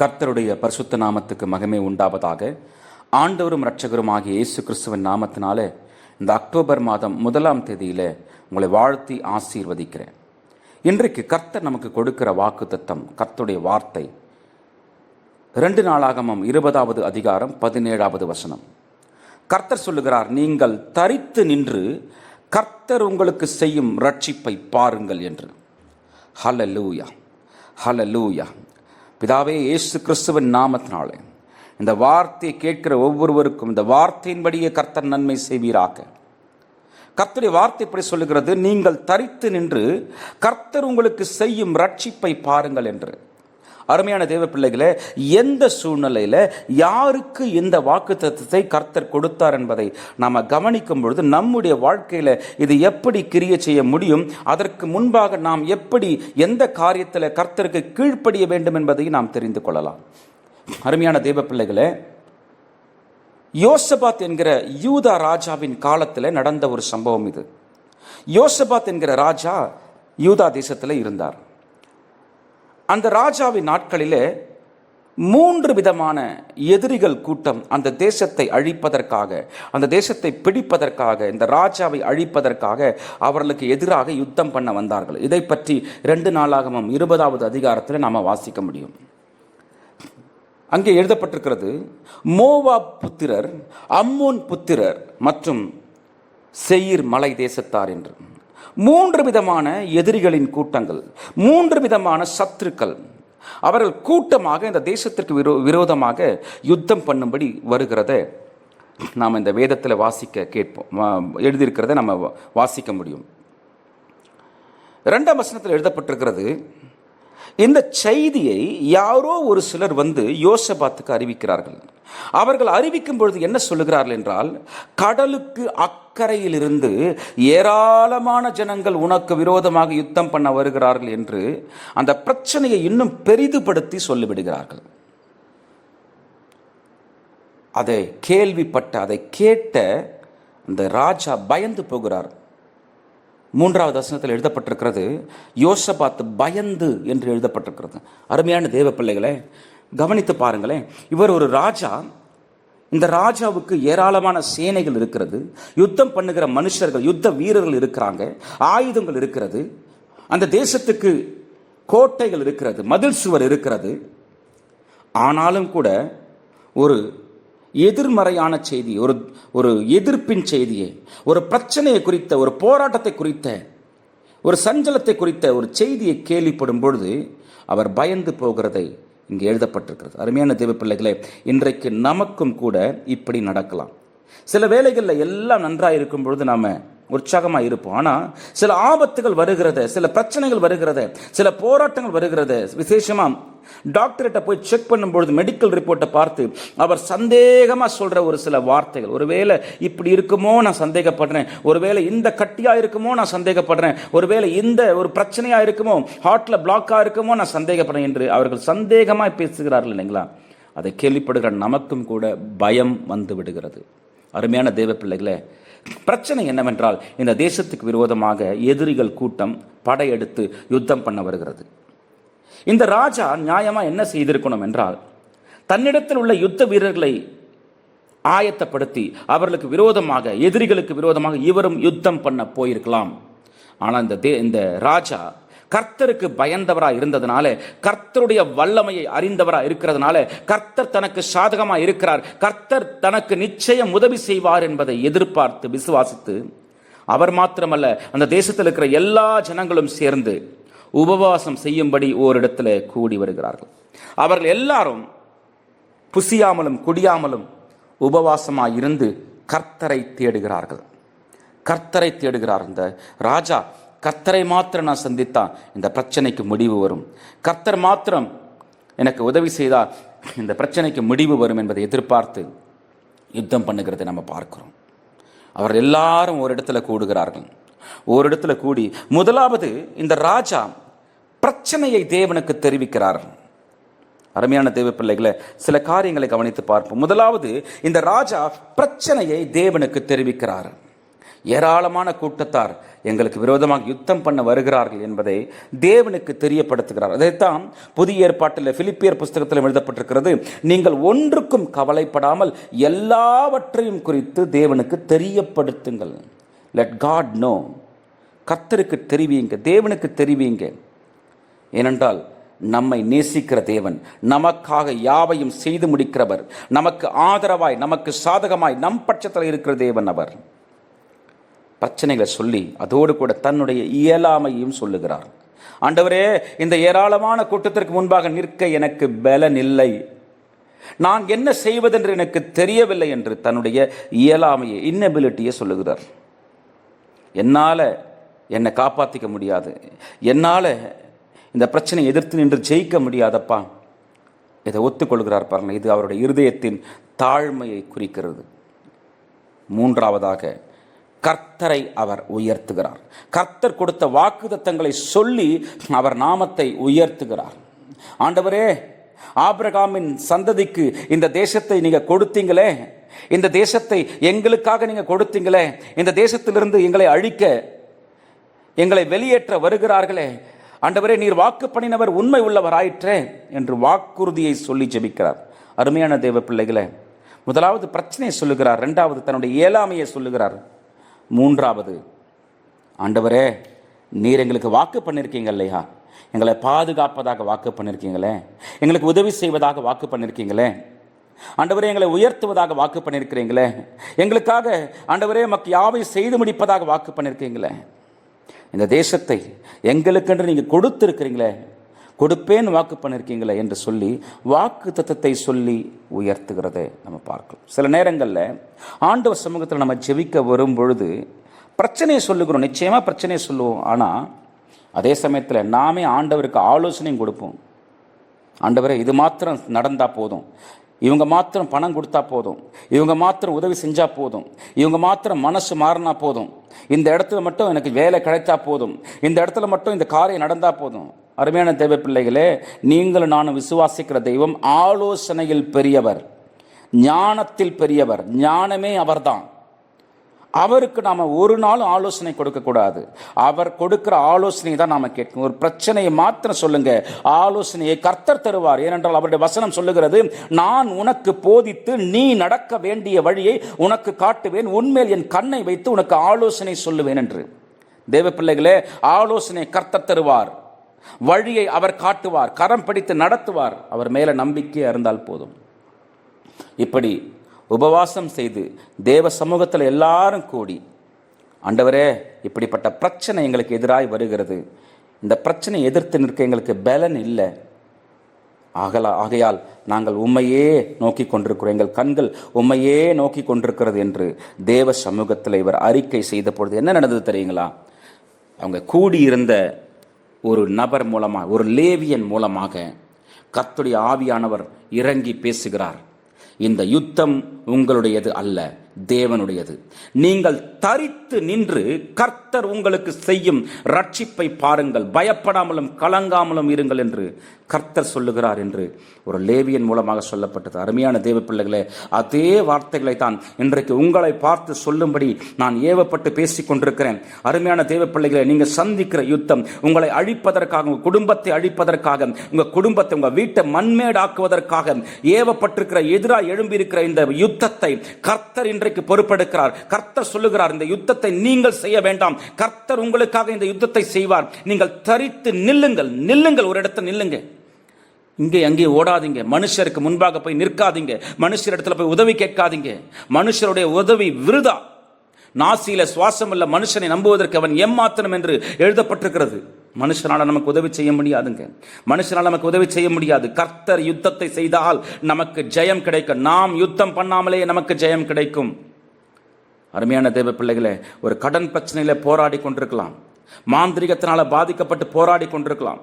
கர்த்தருடைய பரிசுத்த நாமத்துக்கு மகிமை உண்டாவதாக. ஆண்டவரும் இரட்சகருமாகிய இயேசு கிறிஸ்துவின் நாமத்தினாலே இந்த அக்டோபர் மாதம் முதலாம் தேதியில் உங்களை வாழ்த்தி ஆசீர்வதிக்கிறேன். இன்றைக்கு கர்த்தர் நமக்கு கொடுக்கிற வாக்கு தத்தம் கர்த்தருடைய வார்த்தை. ரெண்டு நாளாகமம் இருபதாவது அதிகாரம் பதினேழாவது வசனம். கர்த்தர் சொல்லுகிறார் நீங்கள் தரித்து நின்று கர்த்தர் உங்களுக்கு செய்யும் ரட்சிப்பை பாருங்கள் என்று. ஹலலூயா ஹலலூயா பிதாவே இயேசு கிறிஸ்துவின் நாமத்தினாலே இந்த வார்த்தையை கேட்கிற ஒவ்வொருவருக்கும் இந்த வார்த்தையின்படியே கர்த்தர் நன்மை செய்வீராக. கர்த்தருடைய வார்த்தை இப்படி சொல்லுகிறது நீங்கள் தரித்து நின்று கர்த்தர் உங்களுக்கு செய்யும் ரட்சிப்பை பாருங்கள் என்று. அருமையான தேவ பிள்ளைகளே எந்த சூழ்நிலையில் யாருக்கு இந்த வாக்கு தத்துவத்தை கர்த்தர் கொடுத்தார் என்பதை நாம் கவனிக்கும் பொழுது நம்முடைய வாழ்க்கையில் இது எப்படி கிரிய செய்ய முடியும் அதற்கு முன்பாக நாம் எப்படி எந்த காரியத்தில் கர்த்தருக்கு கீழ்ப்படிய வேண்டும் என்பதை நாம் தெரிந்து கொள்ளலாம். அருமையான தேவ பிள்ளைகளே யோசபாத் என்கிற யூதா ராஜாவின் காலத்தில் நடந்த ஒரு சம்பவம் இது. யோசபாத் என்கிற ராஜா யூதா தேசத்தில் இருந்தார். அந்த ராஜாவின் நாட்களிலே மூன்று விதமான எதிரிகள் கூட்டம் அந்த தேசத்தை அழிப்பதற்காக அந்த தேசத்தை பிடிப்பதற்காக இந்த ராஜாவை அழிப்பதற்காக அவர்களுக்கு எதிராக யுத்தம் பண்ண வந்தார்கள். இதை பற்றி ரெண்டு நாளாகவும் இருபதாவது அதிகாரத்தில் நாம் வாசிக்க முடியும். அங்கே எழுதப்பட்டிருக்கிறது மோவா புத்திரர் அம்மோன் புத்திரர் மற்றும் செயிர் மலை தேசத்தார் என்று. மூன்று விதமான எதிரிகளின் கூட்டங்கள் மூன்று விதமான சத்துருக்கள். அவர்கள் கூட்டமாக இந்த தேசத்திற்கு விரோ விரோதமாக யுத்தம் பண்ணும்படி வருகிறத நாம் இந்த வேதத்தில் வாசிக்க கேட்போம். எழுதியிருக்கிறத நம்ம வாசிக்க முடியும். ரெண்டாம் வசனத்தில் எழுதப்பட்டிருக்கிறது இந்த செய்தியை யாரோ ஒரு சிலர் வந்து யோசபாத்துக்கு அறிவிக்கிறார்கள். அவர்கள் அறிவிக்கும் பொழுது என்ன சொல்லுகிறார்கள் என்றால் கடலுக்கு அக்கறையிலிருந்து ஏராளமான ஜனங்கள் உனக்கு விரோதமாக யுத்தம் பண்ண வருகிறார்கள் என்று அந்த பிரச்சனையை இன்னும் பெரிதுபடுத்தி சொல்லிவிடுகிறார்கள். அதை கேள்விப்பட்ட அதை கேட்ட அந்த ராஜா பயந்து போகிறார். மூன்றாவது வசனத்தில் எழுதப்பட்டிருக்கிறது யோசபாத் பயந்து என்று எழுதப்பட்டிருக்கிறது. அருமையான தேவ பிள்ளைகளே கவனித்து பாருங்களேன் இவர் ஒரு ராஜா. இந்த ராஜாவுக்கு ஏராளமான சேனைகள் இருக்கிறது. யுத்தம் பண்ணுகிற மனுஷர்கள் யுத்த வீரர்கள் இருக்கிறாங்க. ஆயுதங்கள் இருக்கிறது. அந்த தேசத்துக்கு கோட்டைகள் இருக்கிறது மதில் சுவர் இருக்கிறது. ஆனாலும் கூட ஒரு எதிர்மறையான செய்தி ஒரு ஒரு எதிர்ப்பின் செய்தியை ஒரு பிரச்சனையை குறித்த ஒரு போராட்டத்தை குறித்த ஒரு சஞ்சலத்தை குறித்த ஒரு செய்தியை கேள்விப்படும் பொழுது அவர் பயந்து போகிறதை இங்கே எழுதப்பட்டிருக்கிறது. அருமையான தேவ பிள்ளைகளே இன்றைக்கு நமக்கும் கூட இப்படி நடக்கலாம். சில வேலைகளில் எல்லாம் நன்றாக இருக்கும் பொழுது நாம் உற்சாகமாக இருப்போம். ஆனால் சில ஆபத்துகள் வருகிறது சில பிரச்சனைகள் வருகிறது சில போராட்டங்கள் வருகிறது விசேஷமாக டாக்டர்கிட்ட போய் செக் பண்ணும்பொழுது மெடிக்கல் ரிப்போர்ட்டை பார்த்து அவர் சந்தேகமாக சொல்கிற ஒரு சில வார்த்தைகள். ஒருவேளை இப்படி இருக்குமோ நான் சந்தேகப்படுறேன். ஒருவேளை இந்த கட்டியாக இருக்குமோ நான் சந்தேகப்படுறேன். ஒருவேளை இந்த ஒரு பிரச்சனையாக இருக்குமோ ஹார்ட்டில் பிளாக்காக இருக்குமோ நான் சந்தேகப்படுறேன் என்று அவர்கள் சந்தேகமாக பேசுகிறார்கள் இல்லைங்களா? அதை கேள்விப்படுகிற நமக்கும் கூட பயம் வந்து விடுகிறது. அருமையான தேவ பிள்ளைகளே பிரச்சனை என்னவென்றால் இந்த தேசத்துக்கு விரோதமாக எதிரிகள் கூட்டம் படையெடுத்து யுத்தம் பண்ண வருகிறது. இந்த ராஜா நியாயமாக என்ன செய்திருக்கணும் என்றால் தன்னிடத்தில் உள்ள யுத்த வீரர்களை ஆயத்தப்படுத்தி அவர்களுக்கு விரோதமாக எதிரிகளுக்கு விரோதமாக இவரும் யுத்தம் பண்ண போயிருக்கலாம். ஆனால் இந்த தே இந்த ராஜா கர்த்தருக்கு பயந்தவராக இருந்ததுனால கர்த்தருடைய வல்லமையை அறிந்தவராக இருக்கிறதுனால கர்த்தர் தனக்கு சாதகமாக இருக்கிறார். கர்த்தர் தனக்கு நிச்சயம் உதவி செய்வார் என்பதை எதிர்பார்த்து விசுவாசித்து அவர் மாத்திரமல்ல அந்த தேசத்தில் இருக்கிற எல்லா ஜனங்களும் சேர்ந்து உபவாசம் செய்யும்படி ஓரிடத்தில் கூடி வருகிறார்கள். அவர்கள் எல்லாரும் புசியாமலும் குடியாமலும் உபவாசமாக இருந்து கர்த்தரை தேடுகிறார்கள். கர்த்தரை தேடுகிறார் இந்த ராஜா. கர்த்தரை மாத்திரம் நான் சந்தித்தான். இந்த பிரச்சனைக்கு முடிவு வரும். கர்த்தர் மாத்திரம் எனக்கு உதவி செய்தால் இந்த பிரச்சனைக்கு முடிவு வரும் என்பதை எதிர்பார்த்து யுத்தம் பண்ணுகிறதை நம்ம பார்க்கிறோம். அவர் எல்லாரும் ஒரு இடத்துல கூடுகிறார்கள். ஒரு இடத்துல கூடி முதலாவது இந்த ராஜா பிரச்சனையை தேவனுக்கு தெரிவிக்கிறார். அருமையான தேவ பிள்ளைகளை சில காரியங்களை கவனித்து பார்ப்போம். முதலாவது இந்த ராஜா பிரச்சனையை தேவனுக்கு தெரிவிக்கிறார். ஏராளமான கூட்டத்தார் எங்களுக்கு விரோதமாக யுத்தம் பண்ண வருகிறார்கள் என்பதை தேவனுக்கு தெரியப்படுத்துகிறார். அதைத்தான் புதிய ஏற்பாட்டில் பிலிப்பியர் புஸ்தகத்தில் எழுதப்பட்டிருக்கிறது. நீங்கள் ஒன்றுக்கும் கவலைப்படாமல் எல்லாவற்றையும் குறித்து தேவனுக்கு தெரியப்படுத்துங்கள். லெட் காட் நோ கத்தருக்கு தெரிவிங்க தேவனுக்கு தெரிவிங்க ஏனென்றால் நம்மை நேசிக்கிற தேவன் நமக்காக யாவையும் செய்து முடிக்கிறவர் நமக்கு ஆதரவாய் நமக்கு சாதகமாய் நம் பட்சத்தில் இருக்கிற தேவன் அவர். பிரச்சனைகளை சொல்லி அதோடு கூட தன்னுடைய இயலாமையும் சொல்லுகிறார். ஆண்டவரே இந்த ஏராளமான கூட்டத்திற்கு முன்பாக நிற்க எனக்கு பலன் இல்லை. நான் என்ன செய்வதென்று எனக்கு தெரியவில்லை என்று தன்னுடைய இயலாமையை இன்னபிலிட்டியை சொல்லுகிறார். என்னால் என்னை காப்பாற்றிக்க முடியாது. என்னால் இந்த பிரச்சனையை எதிர்த்து நின்று ஜெயிக்க முடியாதப்பா. இதை ஒத்துக்கொள்கிறார் பாருங்கள் இது அவருடைய இருதயத்தின் தாழ்மையை குறிக்கிறது. மூன்றாவதாக கர்த்தரை அவர் உயர்த்துகிறார். கர்த்தர் கொடுத்த வாக்குதத்தங்களை சொல்லி அவர் நாமத்தை உயர்த்துகிறார். ஆண்டவரே ஆபிரகாமின் சந்ததிக்கு இந்த தேசத்தை நீங்கள் கொடுத்தீங்களே? இந்த தேசத்தை எங்களுக்காக நீங்கள் கொடுத்தீங்களே? இந்த தேசத்திலிருந்து எங்களை அழிக்க எங்களை வெளியேற்ற வருகிறார்களே? ஆண்டவரே நீர் வாக்கு பண்ணினவர் உண்மை உள்ளவராயிற்றே என்று வாக்குறுதியை சொல்லி ஜெபிக்கிறார். அருமையான தேவ பிள்ளைகளை முதலாவது பிரச்சனையை சொல்லுகிறார் ரெண்டாவது தன்னுடைய இயலாமையை சொல்லுகிறார். மூன்றாவது ஆண்டவரே நீர் எங்களுக்கு வாக்கு பண்ணியிருக்கீங்க இல்லையா? எங்களை பாதுகாப்பதாக வாக்கு பண்ணியிருக்கீங்களே எங்களுக்கு உதவி செய்வதாக வாக்கு பண்ணியிருக்கீங்களே ஆண்டவரே எங்களை உயர்த்துவதாக வாக்கு பண்ணியிருக்கிறீங்களே எங்களுக்காக ஆண்டவரே மக்கு யாவை செய்து முடிப்பதாக வாக்கு பண்ணியிருக்கீங்களே இந்த தேசத்தை எங்களுக்கென்று நீங்கள் கொடுத்துருக்கிறீங்களே? கொடுப்பேன் வாக்கு பண்ணியிருக்கீங்களே என்று சொல்லி வாக்கு தத்தத்தை சொல்லி உயர்த்துகிறதை நம்ம பார்க்கலாம். சில நேரங்களில் ஆண்டவர் சமூகத்தில் நம்ம ஜெபிக்க வரும் பொழுது பிரச்சனையை சொல்லுகிறோம். நிச்சயமாக பிரச்சனையை சொல்லுவோம். ஆனால் அதே சமயத்தில் நாமே ஆண்டவருக்கு ஆலோசனையும் கொடுப்போம். ஆண்டவரே இது மாத்திரம் நடந்தால் போதும். இவங்க மாத்திரம் பணம் கொடுத்தா போதும். இவங்க மாத்திரம் உதவி செஞ்சால் போதும். இவங்க மாத்திரம் மனசு மாறினா போதும். இந்த இடத்துல மட்டும் எனக்கு வேலை கிடைத்தா போதும். இந்த இடத்துல மட்டும் இந்த காரியம் நடந்தால் போதும். அருமையான தேவ பிள்ளைகளே நீங்களும் நான் விசுவாசிக்கிற தெய்வம் ஆலோசனையில் பெரியவர் ஞானத்தில் பெரியவர் ஞானமே அவர்தான். அவருக்கு நாம் ஒரு நாளும் ஆலோசனை கொடுக்கக்கூடாது அவர் கொடுக்குற ஆலோசனை தான் நாம் கேட்கணும். ஒரு பிரச்சனையை மாத்திரம் சொல்லுங்க. ஆலோசனையை கர்த்தர் தருவார். ஏனென்றால் அவருடைய வசனம் சொல்லுகிறது நான் உனக்கு போதித்து நீ நடக்க வேண்டிய வழியை உனக்கு காட்டுவேன். உன்மேல் என் கண்ணை வைத்து உனக்கு ஆலோசனை சொல்லுவேன் என்று. தேவ பிள்ளைகளே ஆலோசனை கர்த்தர் தருவார். வழியை அவர் காட்டுவார் கரம் பிடித்து நடத்துவார். அவர் மேலே நம்பிக்கை இருந்தால் போதும். இப்படி உபவாசம் செய்து தேவ சமூகத்தில் எல்லாரும் கூடி ஆண்டவரே இப்படிப்பட்ட பிரச்சனை எங்களுக்கு எதிராய் வருகிறது. இந்த பிரச்சனை எதிர்த்து நிற்க எங்களுக்கு பலன் இல்லை. ஆகலா ஆகையால் நாங்கள் உண்மையே நோக்கி கொண்டிருக்கிறோம். எங்கள் கண்கள் உண்மையே நோக்கி கொண்டிருக்கிறது என்று தேவ சமூகத்தில் இவர் அறிக்கை செய்த பொழுது என்ன நடந்தது தெரியுங்களா? அவங்க கூடியிருந்த ஒரு நபர் மூலமாக ஒரு லேவியன் மூலமாக கத்துடைய ஆவியானவர் இறங்கி பேசுகிறார். இந்த யுத்தம் உங்களுடையது அல்ல. தேவனுடையது. நீங்கள் தரித்து நின்று கர்த்தர் உங்களுக்கு செய்யும் ரட்சிப்பை பாருங்கள். பயப்படாமலும் கலங்காமலும் இருங்கள் என்று கர்த்தர் சொல்லுகிறார் என்று ஒரு லேவியன் மூலமாக சொல்லப்பட்டது. அருமையான தேவ பிள்ளைகளே அதே வார்த்தைகளை தான் இன்றைக்கு உங்களை பார்த்து சொல்லும்படி நான் ஏவப்பட்டு பேசிக் கொண்டிருக்கிறேன். அருமையான தேவ பிள்ளைகளை நீங்கள் சந்திக்கிற யுத்தம் உங்களை அழிப்பதற்காக உங்கள் குடும்பத்தை அழிப்பதற்காக உங்கள் குடும்பத்தை உங்கள் வீட்டை மண்மேடாக்குவதற்காக ஏவப்பட்டிருக்கிற எதிராக எழும்பியிருக்கிற இந்த யுத்தத்தை கர்த்தர் இன்றைக்கு பொறுப்பெடுக்கிறார். கர்த்தர் சொல்லுகிறார் இந்த யுத்தத்தை நீங்கள் செய்ய வேண்டாம். கர்த்தர் உங்களுக்காக இந்த யுத்தத்தை செய்வார். நீங்கள் தரித்து நில்லுங்கள். நில்லுங்கள். ஒரு இடத்த நில்லுங்க. இங்கே அங்கே ஓடாதீங்க. மனுஷருக்கு முன்பாக போய் நிற்காதீங்க. மனுஷர் இடத்துல போய் உதவி கேட்காதீங்க. மனுஷருடைய உதவி விருதா? நாசியில சுவாசம் உள்ள மனுஷனை நம்புவதற்கு அவன் ஏமாத்தனம் என்று எழுதப்பட்டிருக்கிறது. மனுஷனால் நமக்கு உதவி செய்ய முடியாதுங்க. மனுஷனால் நமக்கு உதவி செய்ய முடியாது. கர்த்தர் யுத்தத்தை செய்தால் நமக்கு ஜெயம் கிடைக்கும். நாம் யுத்தம் பண்ணாமலே நமக்கு ஜெயம் கிடைக்கும். அருமையான தேவ பிள்ளைகளே ஒரு கடன் பிரச்சனையில் போராடி கொண்டிருக்கலாம். மாந்திரிகத்தினால் பாதிக்கப்பட்டு போராடி கொண்டிருக்கலாம்.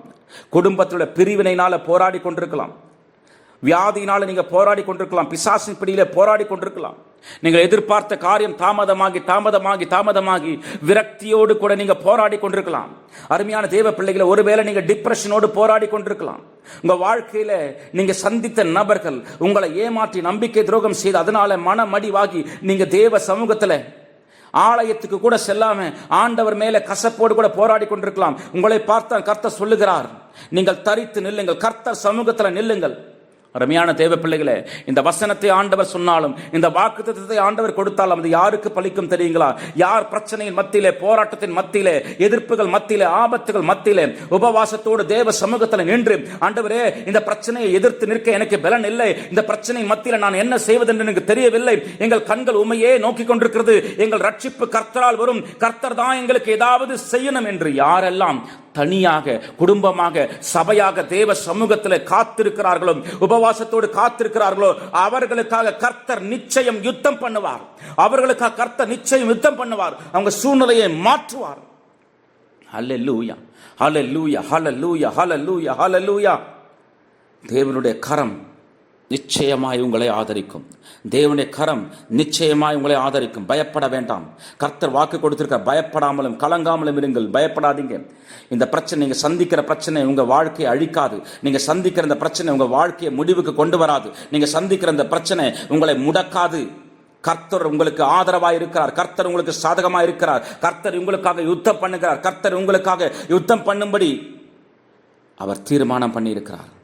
குடும்பத்தோட பிரிவினைனால போராடி கொண்டிருக்கலாம். வியாதியினால் நீங்கள் போராடி கொண்டிருக்கலாம். பிசாசின் பிடியில போராடி கொண்டிருக்கலாம். நீங்கள் எதிர்பார்த்த காரியம் தாமதமாகி தாமதமாகி தாமதமாகி விரக்தியோடு கூட நீங்கள் போராடி கொண்டிருக்கலாம். அருமையான தேவ பிள்ளைகளை ஒருவேளை நீங்கள் டிப்ரெஷனோடு போராடி கொண்டிருக்கலாம். உங்கள் வாழ்க்கையில் நீங்கள் சந்தித்த நபர்கள் உங்களை ஏமாற்றி நம்பிக்கை துரோகம் செய்து அதனால மனமடிவாகி நீங்கள் தேவ சமூகத்தில் ஆலயத்துக்கு கூட செல்லாம ஆண்டவர் மேலே கசப்போடு கூட போராடி கொண்டிருக்கலாம். உங்களை பார்த்தா கர்த்தர் சொல்லுகிறார். நீங்கள் தரித்து நில்லுங்கள். கர்த்தர் சமூகத்தில் நில்லுங்கள். அருமையான தேவ பிள்ளைகளே இந்த வசனத்தை ஆண்டவர் சொன்னாலும் இந்த வாக்குத்தத்தத்தை ஆண்டவர் கொடுத்தாலும் அது யாருக்கு பலிக்கும் தெரியுங்களா? யார் பிரச்சனையின் மத்தியிலே போராட்டத்தின் மத்தியிலே எதிர்ப்புகள் மத்தியிலே ஆபத்துகள் மத்தியிலே உபவாசத்தோடு தேவ சமூகத்தில் நின்று ஆண்டவரே இந்த பிரச்சனையை எதிர்த்து நிற்க எனக்கு பலன் இல்லை இந்த பிரச்சனையின் மத்தியில் நான் என்ன செய்வதென்று எனக்கு தெரியவில்லை. எங்கள் கண்கள் உண்மையே நோக்கி கொண்டிருக்கிறது. எங்கள் ரட்சிப்பு கர்த்தரால் வரும். கர்த்தர் தான் எங்களுக்கு ஏதாவது செய்யணும் என்று யாரெல்லாம் தனியாக குடும்பமாக சபையாக தேவ சமூகத்தில் காத்திருக்கிறார்களோ உபவாசத்தோடு காத்திருக்கிறார்களோ அவர்களுக்காக கர்த்தர் நிச்சயம் யுத்தம் பண்ணுவார். அவர்களுக்காக கர்த்தர் நிச்சயம் யுத்தம் பண்ணுவார். அவங்க சூழ்நிலையை மாற்றுவார். ஹல லூயா ஹல லூயா ஹல லூயா ஹல லூயா ஹல லூயா தேவனுடைய கரம் நிச்சயமாய் உங்களை ஆதரிக்கும். தேவனுடைய கரம் நிச்சயமாய் உங்களை ஆதரிக்கும். பயப்பட வேண்டாம். கர்த்தர் வாக்கு கொடுத்திருக்க பயப்படாமலும் கலங்காமலும் இருங்கள். பயப்படாதீங்க. இந்த பிரச்சனை நீங்கள் சந்திக்கிற பிரச்சனை உங்கள் வாழ்க்கையை அழிக்காது. நீங்கள் சந்திக்கிற இந்த பிரச்சனை உங்கள் வாழ்க்கையை முடிவுக்கு கொண்டு வராது. நீங்கள் சந்திக்கிற இந்த பிரச்சனை உங்களை முடக்காது. கர்த்தர் உங்களுக்கு ஆதரவாக இருக்கிறார். கர்த்தர் உங்களுக்கு சாதகமாக இருக்கிறார். கர்த்தர் உங்களுக்காக யுத்தம் பண்ணுகிறார். கர்த்தர் உங்களுக்காக யுத்தம் பண்ணும்படி அவர் தீர்மானம் பண்ணியிருக்கிறார்.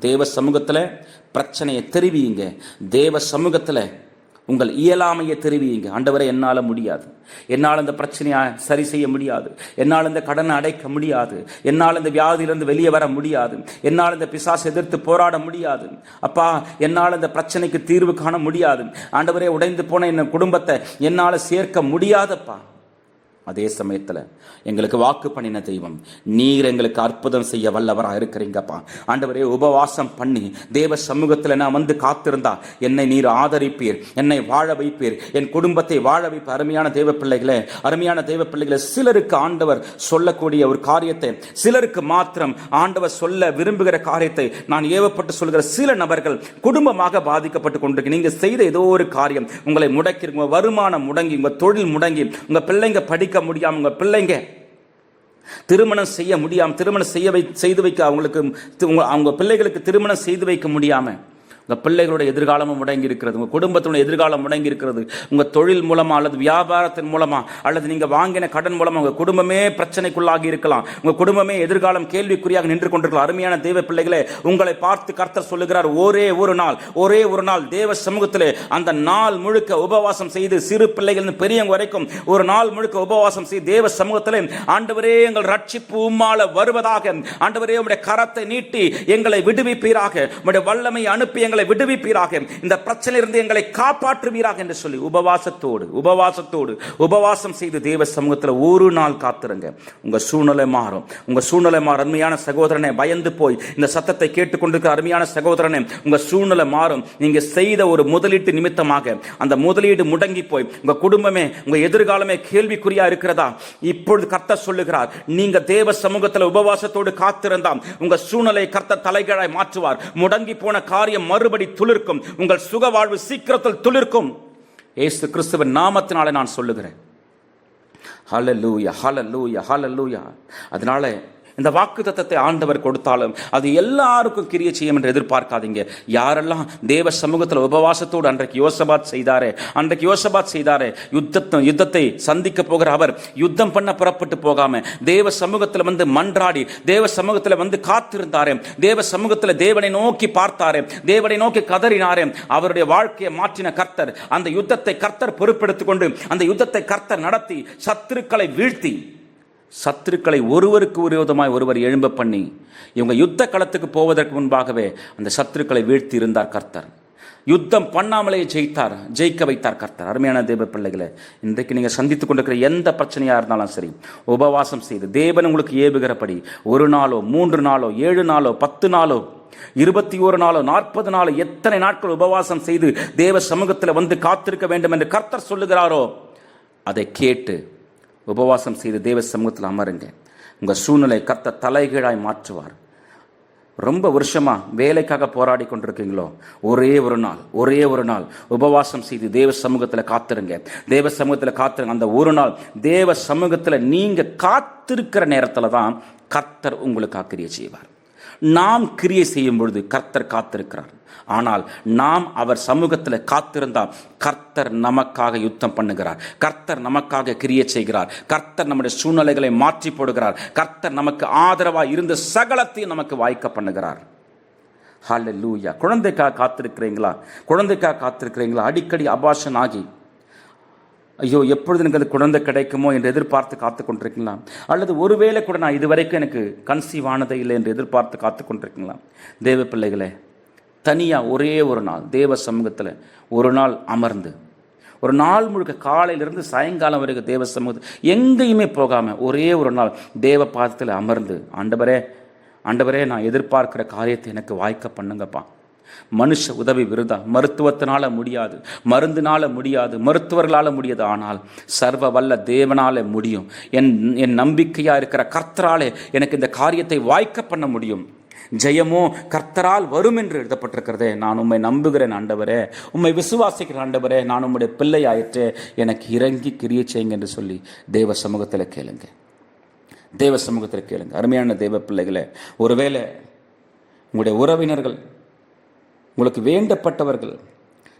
தேவ சமூகத்தில் பிரச்சனையை தெரிவியுங்க. தேவ சமூகத்தில் உங்கள் இயலாமையை தெரிவியுங்க. ஆண்டவரை என்னால் முடியாது. என்னால் இந்த பிரச்சனையை சரி செய்ய முடியாது. என்னால் இந்த கடனை அடைக்க முடியாது. என்னால் இந்த வியாதியிலிருந்து வெளியே வர முடியாது. என்னால் இந்த பிசாசு எதிர்த்து போராட முடியாது. அப்பா என்னால் இந்த பிரச்சனைக்கு தீர்வு காண முடியாது. ஆண்டவரே உடைந்து போன என் குடும்பத்தை என்னால் சேர்க்க முடியாதப்பா. அதே சமயத்தில் எங்களுக்கு வாக்கு பண்ணின தெய்வம். நீர் எங்களுக்கு அற்புதம் செய்ய வல்லவராக இருக்கிறீங்கப்பா. ஆண்டவரே உபவாசம் பண்ணி தேவ சமூகத்தில் நான் வந்து காத்திருந்தா என்னை நீர் ஆதரிப்பீர் என்னை வாழ வைப்பீர். என் குடும்பத்தை வாழ வைப்ப. அருமையான தேவ பிள்ளைகளே அருமையான தேவ பிள்ளைகளை சிலருக்கு ஆண்டவர் சொல்லக்கூடிய ஒரு காரியத்தை சிலருக்கு மாத்திரம் ஆண்டவர் சொல்ல விரும்புகிற காரியத்தை நான் ஏவப்பட்டு சொல்கிற சில நபர்கள் குடும்பமாக பாதிக்கப்பட்டு கொண்டிருக்கு. நீங்க செய்த ஏதோ ஒரு காரியம் உங்களை முடக்கி உங்க வருமானம் முடங்கி உங்க தொழில் முடங்கி உங்க பிள்ளைங்க படிக்க முடியாம உங்கள் பிள்ளைங்க. திருமணம் செய்ய முடியாம திருமணம் செய்ய வை செய்து வைக்க அவங்களுக்கு அவங்க பிள்ளைகளுக்கு திருமணம் செய்து வைக்க முடியாமல் உங்கள் பிள்ளைகளுடைய எதிர்காலமும் முடங்கி இருக்கிறது உங்கள் குடும்பத்தினுடைய எதிர்காலம் முடங்கி இருக்கிறது உங்கள் தொழில் மூலமா அல்லது வியாபாரத்தின் மூலமா அல்லது நீங்கள் வாங்கின கடன் மூலமாக உங்கள் குடும்பமே பிரச்சனைக்குள்ளாகி இருக்கலாம். உங்கள் குடும்பமே எதிர்காலம் கேள்விக்குறியாக நின்று கொண்டிருக்கலாம். அருமையான தேவ பிள்ளைகளே உங்களை பார்த்து கர்த்தர் சொல்லுகிறார் ஒரே ஒரு நாள் ஒரே ஒரு நாள் தேவ சமூகத்திலே அந்த நாள் முழுக்க உபவாசம் செய்து சிறு பிள்ளைகள் பெரியவங்க வரைக்கும் ஒரு நாள் முழுக்க உபவாசம் செய்து தேவ சமூகத்திலே ஆண்டவரே எங்கள் ரட்சிப்பு உம்மால வருவதாக ஆண்டவரே உடைய கரத்தை நீட்டி எங்களை விடுவிப்பீராக உம்முடைய வல்லமை அனுப்பி எங்களை எங்களை விடுவிப்பீராக. இந்த பிரச்சனையிலிருந்து எங்களை காப்பாற்றுவீராக என்று சொல்லி உபவாசத்தோடு உபவாசத்தோடு உபவாசம் செய்து தேவ சமூகத்தில் ஒரு நாள் காத்துருங்க. உங்கள் சூழ்நிலை மாறும். உங்கள் சூழ்நிலை மாறும் அருமையான சகோதரனை பயந்து போய் இந்த சத்தத்தை கேட்டுக்கொண்டிருக்கிற அருமையான சகோதரனை உங்கள் சூழ்நிலை மாறும். நீங்கள் செய்த ஒரு முதலீட்டு நிமித்தமாக அந்த முதலீடு முடங்கி போய் உங்கள் குடும்பமே உங்கள் எதிர்காலமே கேள்விக்குறியாக இருக்கிறதா? இப்பொழுது கர்த்த சொல்லுகிறார் நீங்கள் தேவ சமூகத்தில் உபவாசத்தோடு காத்திருந்தால் உங்கள் சூழ்நிலை கர்த்த தலைகளாய் மாற்றுவார். முடங்கி போன காரியம் மறு மறுபடி துளிர்க்கும். உங்கள் சுக வாழ்வு சீக்கிரத்தில் துளிர்க்கும். ஏசு கிறிஸ்துவின் நாமத்தினாலே நான் சொல்லுகிறேன். ஹலலூயா ஹலலூயா ஹலலூயா அதனால இந்த வாக்கு தத்தத்தை ஆண்டவர் கொடுத்தாலும் அது எல்லாருக்கும் கிரிய செய்யும் என்று எதிர்பார்க்காதீங்க. யாரெல்லாம் தேவ சமூகத்தில் உபவாசத்தோடு அன்றைக்கு யோசபாத் செய்தாரே அன்றைக்கு யோசபாத் செய்தாரே யுத்தத்தை யுத்தத்தை சந்திக்க போகிற அவர் யுத்தம் பண்ண புறப்பட்டு போகாம தேவ சமூகத்தில் வந்து மன்றாடி தேவ சமூகத்தில் வந்து காத்திருந்தாரே தேவ சமூகத்தில் தேவனை நோக்கி பார்த்தாரே தேவனை நோக்கி கதறினாரே அவருடைய வாழ்க்கையை மாற்றின கர்த்தர். அந்த யுத்தத்தை கர்த்தர் பொறுப்பெடுத்துக்கொண்டு அந்த யுத்தத்தை கர்த்தர் நடத்தி சத்துருக்களை வீழ்த்தி சத்துருக்களை ஒருவருக்கு விரோதமாய் ஒருவர் எழும்ப பண்ணி இவங்க யுத்த களத்துக்கு போவதற்கு முன்பாகவே அந்த சத்துருக்களை வீழ்த்தி இருந்தார் கர்த்தர். யுத்தம் பண்ணாமலே ஜெயித்தார் ஜெயிக்க வைத்தார் கர்த்தர். அருமையான தேவ பிள்ளைகளை இன்றைக்கு நீங்கள் சந்தித்து கொண்டிருக்கிற எந்த பிரச்சனையாக இருந்தாலும் சரி உபவாசம் செய்து தேவன் உங்களுக்கு ஏவுகிறபடி ஒரு நாளோ மூன்று நாளோ ஏழு நாளோ பத்து நாளோ இருபத்தி ஒரு நாளோ நாற்பது நாளோ எத்தனை நாட்கள் உபவாசம் செய்து தேவ சமூகத்தில் வந்து காத்திருக்க வேண்டும் என்று கர்த்தர் சொல்லுகிறாரோ அதை கேட்டு உபவாசம் செய்து தேவ சமூகத்தில் அமருங்க. உங்கள் சூழ்நிலை கத்த தலைகீழாய் மாற்றுவார். ரொம்ப வருஷமாக வேலைக்காக போராடி கொண்டிருக்கீங்களோ? ஒரே ஒரு நாள் ஒரே ஒரு நாள் உபவாசம் செய்து தேவ சமூகத்தில் காத்திருங்க. தேவ சமூகத்தில் காத்திருங்க. அந்த ஒரு நாள் தேவ சமூகத்தில் நீங்கள் காத்திருக்கிற நேரத்தில் தான் கர்த்தர் உங்களுக்கு ஆக்கிரிய செய்வார். நாம் கிரியை செய்யும் பொழுது கர்த்தர் காத்திருக்கிறார். ஆனால் நாம் அவர் சமூகத்தில் காத்திருந்தால் கர்த்தர் நமக்காக யுத்தம் பண்ணுகிறார். கர்த்தர் நமக்காக கிரியை செய்கிறார். கர்த்தர் நம்முடைய சூழ்நிலைகளை மாற்றி போடுகிறார். கர்த்தர் நமக்கு ஆதரவாக இருந்த சகலத்தையும் நமக்கு வாய்க்க பண்ணுகிறார். ஹால லூயா குழந்தைக்காக காத்திருக்கிறீங்களா? குழந்தைக்காக காத்திருக்கிறீங்களா? அடிக்கடி அபாஷன் ஆகி ஐயோ எப்பொழுது எனக்கு அது குழந்தை கிடைக்குமோ என்று எதிர்பார்த்து காத்து கொண்டிருக்கீங்களா? அல்லது ஒருவேளை கூட நான் இதுவரைக்கும் எனக்கு கன்சீவ் ஆனதே இல்லை என்று எதிர்பார்த்து காத்து கொண்டிருக்கீங்களா? தேவ பிள்ளைகளே தனியாக ஒரே ஒரு நாள் தேவ சமூகத்தில் ஒரு நாள் அமர்ந்து. ஒரு நாள் முழுக்க காலையிலிருந்து சாயங்காலம் வரைக்கும் தேவ சமூகத்தில் எங்கேயுமே போகாமல் ஒரே ஒரு நாள் தேவ பாதத்தில் அமர்ந்து ஆண்டவரே ஆண்டவரே நான் எதிர்பார்க்கிற காரியத்தை எனக்கு வாய்க்க பண்ணுங்கப்பா. மனுஷ உதவி விருதா? மருத்துவத்தினால முடியாது மருந்தினால முடியாது மருத்துவர்களால் முடியாது. ஆனால் சர்வ வல்ல தேவனால முடியும். என் என் நம்பிக்கையாக இருக்கிற கர்த்தராலே எனக்கு இந்த காரியத்தை வாய்க்க பண்ண முடியும். ஜெயமோ கர்த்தரால் வரும் என்று எழுதப்பட்டிருக்கிறதே. நான் உண்மை நம்புகிறேன் ஆண்டவரே. உண்மை விசுவாசிக்கிற ஆண்டவரே. நான் உம்முடைய பிள்ளை ஆயிற்றே எனக்கு இறங்கி கிரிய செய்யுங்க என்று சொல்லி தேவ சமூகத்தில் கேளுங்க. தேவ சமூகத்தில் கேளுங்க. அருமையான தேவ பிள்ளைகளை ஒருவேளை உங்களுடைய உறவினர்கள் உங்களுக்கு வேண்டப்பட்டவர்கள்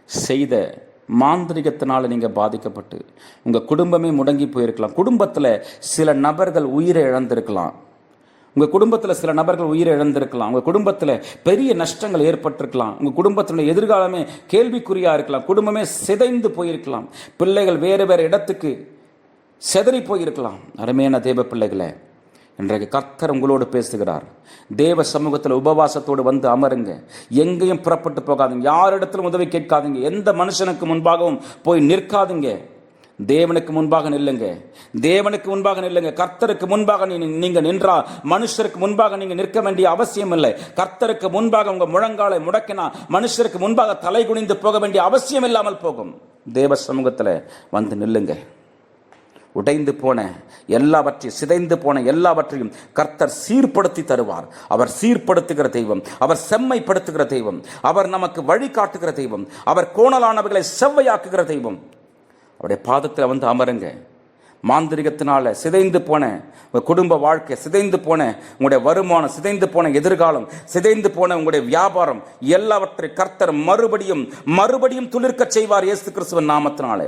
செய்த மாந்திரிகத்தினால் நீங்கள் பாதிக்கப்பட்டு உங்கள் குடும்பமே முடங்கி போயிருக்கலாம். குடும்பத்தில் சில நபர்கள் உயிரை இழந்திருக்கலாம். உங்கள் குடும்பத்தில் சில நபர்கள் உயிரை இழந்திருக்கலாம் உங்கள் குடும்பத்தில் பெரிய நஷ்டங்கள் ஏற்பட்டிருக்கலாம். உங்கள் குடும்பத்தினுடைய எதிர்காலமே கேள்விக்குறியாக இருக்கலாம். குடும்பமே சிதைந்து போயிருக்கலாம். பிள்ளைகள் வேறு வேறு இடத்துக்கு செதறி போயிருக்கலாம். அருமையான தேவ பிள்ளைகளை இன்றைக்கு கர்த்தர் உங்களோடு பேசுகிறார். தேவ சமூகத்தில் உபவாசத்தோடு வந்து அமருங்க. எங்கேயும் புறப்பட்டு போகாதீங்க. யாரிடத்திலும் உதவி கேட்காதீங்க. எந்த மனுஷனுக்கு முன்பாகவும் போய் நிற்காதீங்க. தேவனுக்கு முன்பாக நில்லுங்க. தேவனுக்கு முன்பாக நில்லுங்க. கர்த்தருக்கு முன்பாக நீங்க நின்றால் மனுஷருக்கு முன்பாக நீங்க நிற்க வேண்டிய அவசியம் இல்லை. கர்த்தருக்கு முன்பாக உங்க முழங்காலை முடக்கினா மனுஷருக்கு முன்பாக தலை குனிந்து போக வேண்டிய அவசியம் இல்லாமல் போகும். தேவ சமூகத்தில் வந்து நில்லுங்க. உடைந்து போன எல்லாவற்றையும் சிதைந்து போன எல்லாவற்றையும் கர்த்தர் சீர்படுத்தி தருவார். அவர் சீர்படுத்துகிற தெய்வம் அவர் செம்மைப்படுத்துகிற தெய்வம் அவர் நமக்கு வழிகாட்டுகிற தெய்வம் அவர் கோணலானவர்களை செவ்வையாக்குகிற தெய்வம். அவருடைய பாதத்தில் வந்து அமருங்க. மாந்திரிகத்தினால சிதைந்து போன குடும்ப வாழ்க்கை சிதைந்து போன உங்களுடைய வருமானம் சிதைந்து போன எதிர்காலம் சிதைந்து போன உங்களுடைய வியாபாரம் எல்லாவற்றை கர்த்தர் மறுபடியும் மறுபடியும் துளிர்க்க செய்வார் இயேசு கிறிஸ்துவன் நாமத்தினாலே.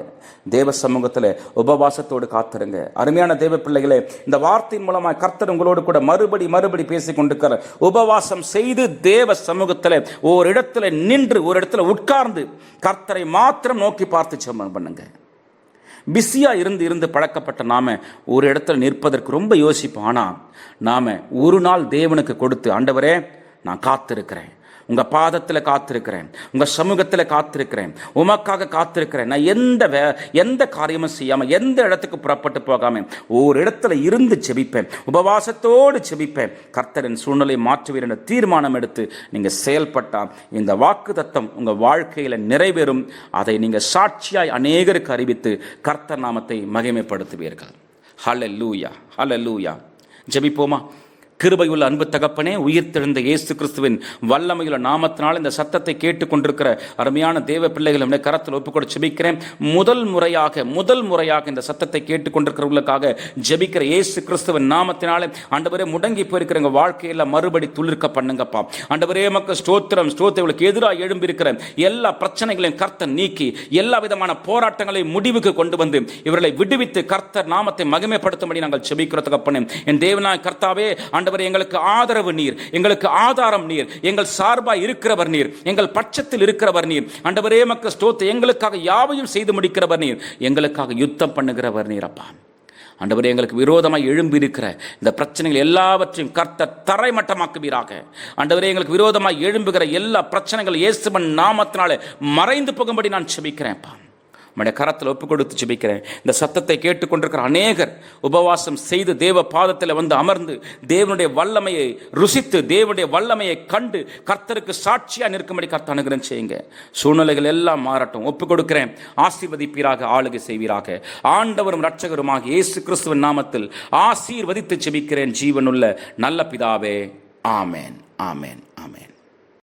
தேவ சமூகத்தில் உபவாசத்தோடு காத்திருங்க. அருமையான தேவ பிள்ளைகளே இந்த வார்த்தையின் மூலமாக கர்த்தர் உங்களோடு கூட மறுபடி மறுபடி பேசி கொண்டிருக்கிற உபவாசம் செய்து தேவ சமூகத்தில் ஒரு இடத்துல நின்று ஒரு இடத்துல உட்கார்ந்து கர்த்தரை மாத்திரம் நோக்கி பார்த்து சமம் பண்ணுங்கள் பிஸியாக இருந்து இருந்து பழக்கப்பட்ட நாம் ஒரு இடத்துல நிற்பதற்கு ரொம்ப யோசிப்போம். ஆனால் நாம் ஒரு நாள் தேவனுக்கு கொடுத்து ஆண்டவரே நான் காத்திருக்கிறேன். உங்கள் பாதத்தில் காத்திருக்கிறேன். உங்கள் சமூகத்தில் காத்திருக்கிறேன். உமக்காக காத்திருக்கிறேன். நான் எந்த வே எந்த காரியமும் செய்யாமல் எந்த இடத்துக்கு புறப்பட்டு போகாமல் ஒரு இடத்துல இருந்து செபிப்பேன் உபவாசத்தோடு செபிப்பேன் கர்த்தரின் சூழ்நிலை மாற்றுவீர் என்ற தீர்மானம் எடுத்து நீங்கள் செயல்பட்டால் இந்த வாக்கு தத்தம் உங்கள் வாழ்க்கையில் நிறைவேறும். அதை நீங்கள் சாட்சியாய் அநேகருக்கு அறிவித்து கர்த்தர் நாமத்தை மகிமைப்படுத்துவீர்கள். ஹல லூயா ஹல லூயா ஜபிப்போமா? கிருபையுள்ள அன்பு தகப்பனே உயிர்த்தெழுந்த இயேசு கிறிஸ்துவின் வல்லமையுள்ள நாமத்தினால் இந்த சத்தத்தை கேட்டுக்கொண்டிருக்கிற அருமையான தேவ பிள்ளைகள் நம்முடைய கரத்தில் ஒப்புக்கொடு ஜெபிக்கிறேன். முதல் முறையாக முதல் முறையாக இந்த சத்தத்தை கேட்டுக்கொண்டிருக்கிறவர்களுக்காக ஜெபிக்கிற இயேசு கிறிஸ்துவின் நாமத்தினாலே ஆண்டவரே முடங்கி போயிருக்கிற எங்கள் வாழ்க்கையில் மறுபடி துளிர்க்க பண்ணுங்கப்பா. ஆண்டவரே மக்கள் ஸ்தோத்திரம் ஸ்தோத்திரங்களுக்கு எதிராக எழும்பியிருக்கிற எல்லா பிரச்சனைகளையும் கர்த்தர் நீக்கி எல்லா விதமான போராட்டங்களையும் முடிவுக்கு கொண்டு வந்து இவர்களை விடுவித்து கர்த்தர் நாமத்தை மகிமைப்படுத்தும்படி நாங்கள் ஜெபிக்கிறதுக்கு என் தேவனாய் கர்த்தாவே ஆண்ட ஆண்டவர் எங்களுக்கு ஆதரவு நீர் எங்களுக்கு ஆதாரம் நீர் எங்கள் சார்பாக இருக்கிறவர் நீர் எங்கள் பட்சத்தில் இருக்கிறவர் நீர். ஆண்டவரே மக்க ஸ்தோத்தை எங்களுக்காக யாவையும் செய்து முடிக்கிறவர் நீர் எங்களுக்காக யுத்தம் பண்ணுகிறவர் நீர் அப்பா. ஆண்டவரே எங்களுக்கு விரோதமாக எழும்பி இருக்கிற இந்த பிரச்சனைகள் எல்லாவற்றையும் கர்த்த தரைமட்டமாக்குவீராக. ஆண்டவரே எங்களுக்கு விரோதமாக எழும்புகிற எல்லா பிரச்சனைகள் இயேசுமன் நாமத்தினால மறைந்து போகும்படி நான் செபிக்கிறேன்ப்பா உடைய கரத்தில் ஒப்பு கொடுத்து ஜெபிக்கிறேன். இந்த சத்தத்தை கேட்டுக்கொண்டிருக்கிற அநேகர் உபவாசம் செய்து தேவ பாதத்தில் வந்து அமர்ந்து தேவனுடைய வல்லமையை ருசித்து தேவனுடைய வல்லமையை கண்டு கர்த்தருக்கு சாட்சியாக நிற்கும்படி கர்த்த அனுகிரம் செய்யுங்க. சூழ்நிலைகள் எல்லாம் மாறட்டும். ஒப்பு கொடுக்கிறேன் ஆசீர்வதிப்பீராக ஆளுகை செய்வீராக. ஆண்டவரும் ரட்சகருமாக இயேசு கிறிஸ்துவின் நாமத்தில் ஆசீர்வதித்து ஜெபிக்கிறேன். ஜீவனுள்ள நல்ல பிதாவே. ஆமேன். ஆமேன். ஆமேன்.